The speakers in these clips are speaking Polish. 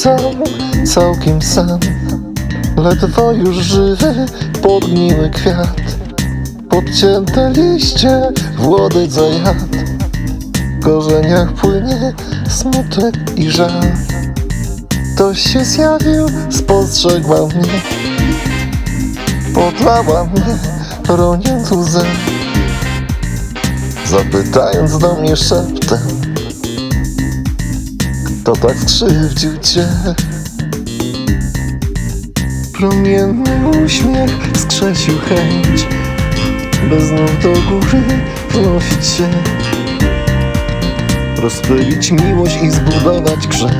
sam, całkiem sam. Ledwo już żywy, podgniły kwiat. Podcięte liście w łodydze jad. W korzeniach płynie smutek i żal. Ktoś się zjawił, spostrzegła mnie. Podlała mnie, roniąc łzę Zapytając do mnie szeptem Kto tak skrzywdził cię? Promienny uśmiech skrzesił chęć By znów do góry wnosić się. Rozpylić miłość i zbudować krzew.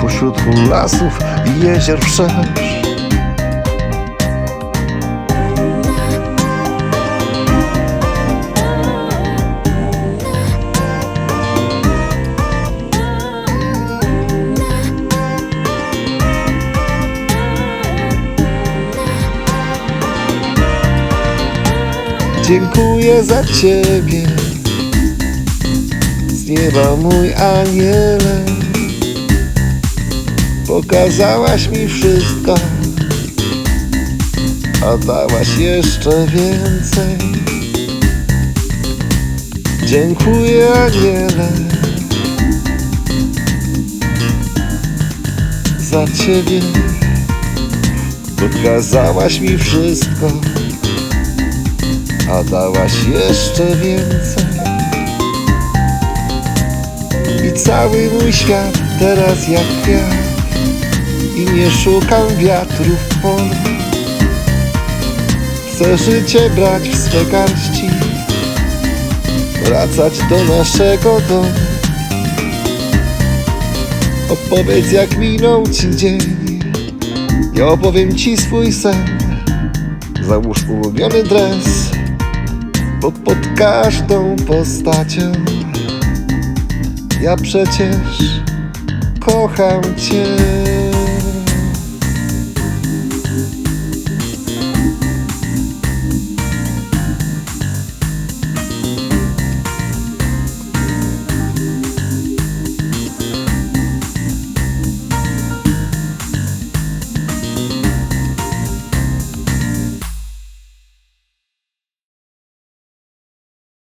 Pośród lasów i jezior wszerz Dziękuję za ciebie. Z nieba mój aniele. Pokazałaś mi wszystko. A dałaś jeszcze więcej. Dziękuję aniele. Za ciebie. Pokazałaś mi wszystko a dałaś jeszcze więcej. I cały mój świat teraz jak kwiat i nie szukam wiatrów w polu. Chcę życie brać w swe garści, wracać do naszego domu. Opowiedz jak minął ci dzień, ja opowiem ci swój sen. Załóż ulubiony dres bo pod każdą postacią ja przecież kocham Cię.